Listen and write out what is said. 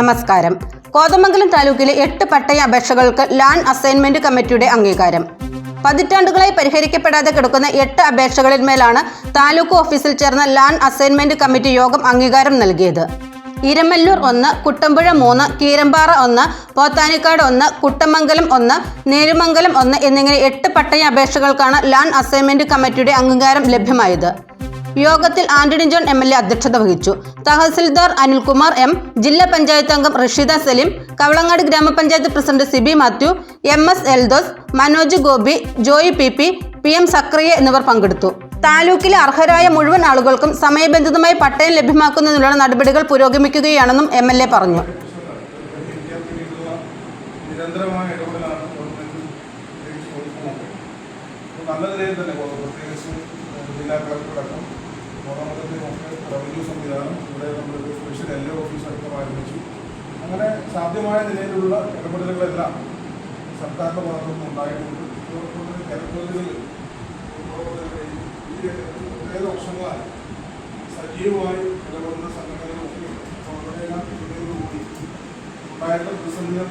നമസ്കാരം. കോതമംഗലം താലൂക്കിലെ എട്ട് പട്ടയ അപേക്ഷകൾക്ക് ലാൻഡ് അസൈൻമെന്റ് കമ്മിറ്റിയുടെ അംഗീകാരം. പതിറ്റാണ്ടുകളായി പരിഹരിക്കപ്പെടാതെ കിടക്കുന്ന എട്ട് അപേക്ഷകളിന്മേലാണ് താലൂക്ക് ഓഫീസിൽ ചേർന്ന ലാൻഡ് അസൈൻമെന്റ് കമ്മിറ്റി യോഗം അംഗീകാരം നൽകിയത്. ഇരമല്ലൂർ ഒന്ന് കുട്ടമ്പുഴ മൂന്ന് കീരമ്പാറ ഒന്ന് പോത്താനിക്കാട് ഒന്ന് കുട്ടമംഗലം ഒന്ന് നേരുമംഗലം ഒന്ന് എന്നിങ്ങനെ എട്ട് പട്ടയ അപേക്ഷകൾക്കാണ് ലാൻഡ് അസൈൻമെന്റ് കമ്മിറ്റിയുടെ അംഗീകാരം ലഭ്യമായത്. യോഗത്തിൽ Antony John M L A അധ്യക്ഷത വഹിച്ചു. തഹസിൽദാർ അനിൽകുമാർ എം ജില്ലാ പഞ്ചായത്ത് അംഗം റഷീദ സലീം കവളങ്ങാട് ഗ്രാമപഞ്ചായത്ത് president Siby Mathew M S Eldhose Manoj Gopi Joy P P P M Zacharia എന്നിവർ പങ്കെടുത്തു. താലൂക്കിലെ അർഹരായ മുഴുവൻ ആളുകൾക്കും സമയബന്ധിതമായി പട്ടയം ലഭ്യമാക്കുന്നതിനുള്ള നടപടികൾ പുരോഗമിക്കുകയാണെന്നും എം എൽ എ പറഞ്ഞു. നല്ല തന്നെ ജില്ലാ ഒക്കെ റവന്യൂ സംവിധാനം ഇവിടെ നമ്മളൊരു സ്പെഷ്യൽ എൽ ഓഫീസ് അടക്കം ആരംഭിച്ചു. അങ്ങനെ സാധ്യമായ നിലയിലുള്ള ഇടപെടലുകളെല്ലാം സർക്കാരിന്റെ ഭാഗത്തു നിന്ന് ഉണ്ടായിട്ടുണ്ട്. ജനപ്രതിനിധികൾ വർഷങ്ങളായി സജീവമായി ഇടപെടുന്ന സംഘടനകളൊക്കെ ഉണ്ട്. കൂടി ഉണ്ടായിരുന്ന പ്രതിസന്ധികൾ